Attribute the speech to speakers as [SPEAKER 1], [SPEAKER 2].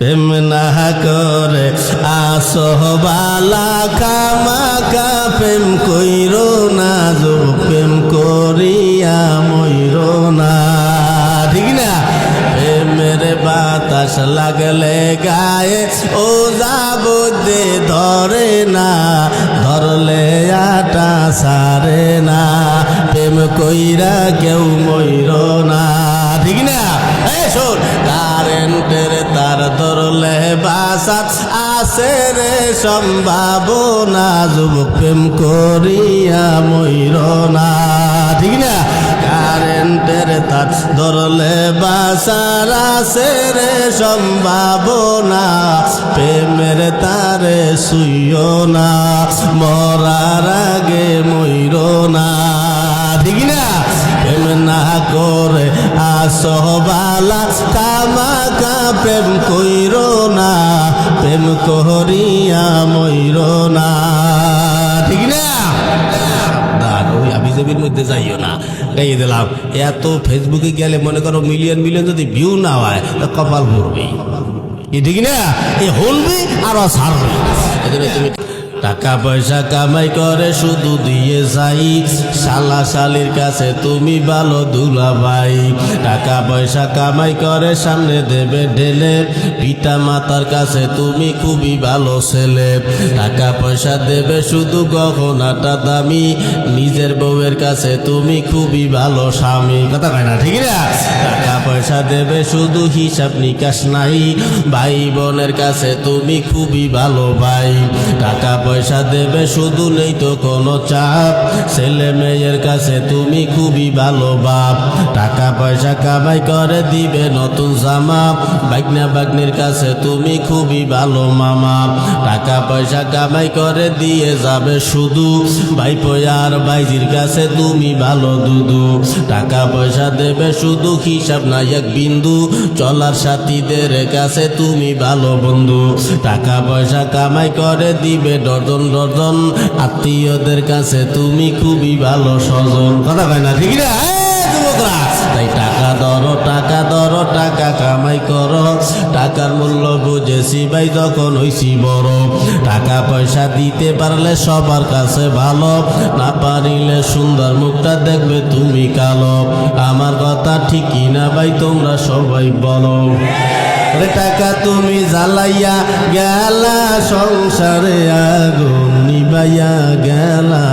[SPEAKER 1] প্রেম না করে আসহবালা কামাকা প্রেম কইর না যো, প্রেম করিয়া ময়ূর না। ঠিক না? প্রেমের বাতাস লাগলে গায়ে, ও যাব দে ধরে না, ধরলে আটা সারে না। প্রেম কইরা কেউ ময়ূর না। ঠিক না? এই শোন বাসাত আসে রে সম্ভাবনা, যুবক প্রেম করিয়া ময়ূর না। ঠিক না? কারেন্টের তার ধরলে বাসার আসে রে সম্ভাবনা, প্রেমের তারে শুইও না, মরার আগে ময়ূর না। ঠিক না? প্রেম না করে আসহবালা, কামাকা প্রেম কইর প্রেম করিয়া ময়ূর না। ঠিক না? ওই আবিজাবির মধ্যে যাইও না। গাইয়ে দিলাম, এত ফেসবুকে গেলে মনে করো মিলিয়ন মিলিয়ন যদি ভিউ না হয়, তা কপাল ভরবে কি ঠিক না? এ হলবে আর সারবে এজন্য তুমি টাকা পয়সা কামাই করে শুধু দিয়ে যাই। শালা শালির কাছে তুমি ভালো দুলা ভাই টাকা পয়সা কামাই করে সামনে দেবে ঢেলে। পিতা মাতার কাছে তুমি খুবই ভালো ছেলে। টাকা পয়সা দেবে শুধু গহনাটা দামি। নিজের বউয়ের কাছে তুমি খুবই ভালো স্বামী। কথা কয় না ঠিক না? টাকা পয়সা দেবে শুধু হিসাব নিকাশ নাই। ভাই বোনের কাছে তুমি খুবই ভালো ভাই। টাকা পয়সা দেবে শুধু নেই তো কোনো চাপ। ছেলে মেয়ের কাছে তুমি খুবই ভালো বাপ। টাকা পয়সা কামাই করে দিবে নতুন জামা। বাগনা বাগনির কাছে তুমি খুবই ভালো মামা। টাকা পয়সা কামাই করে দিয়ে যাবে শুধু। ভাই আর ভাইজির কাছে তুমি ভালো দুদু। টাকা পয়সা দেবে শুধু হিসাব নাই এক বিন্দু। চলার সাথীদের কাছে তুমি ভালো বন্ধু। টাকা পয়সা কামাই করে দিবে ডজন ডজন আত্মীয়দের কাছে তুমি খুবই ভালো স্বজন। কথা কয় না, ঠিক না? তাই টাকা ধরো টাকা ধরো, টাকা কামাই করো। টাকার মূল্য বুঝেছি ভাই, যখন হইছি বড়। টাকা পয়সা দিতে পারলে সবার কাছে ভালো। না পারিলে সুন্দর মুখটা দেখবে তুমি কালো। আমার কথা ঠিকই না ভাই, তোমরা সবাই বলো। টাকা তুমি জ্বালাইয়া গেলা সংসারে আগুন নিবাইয়া গেলা।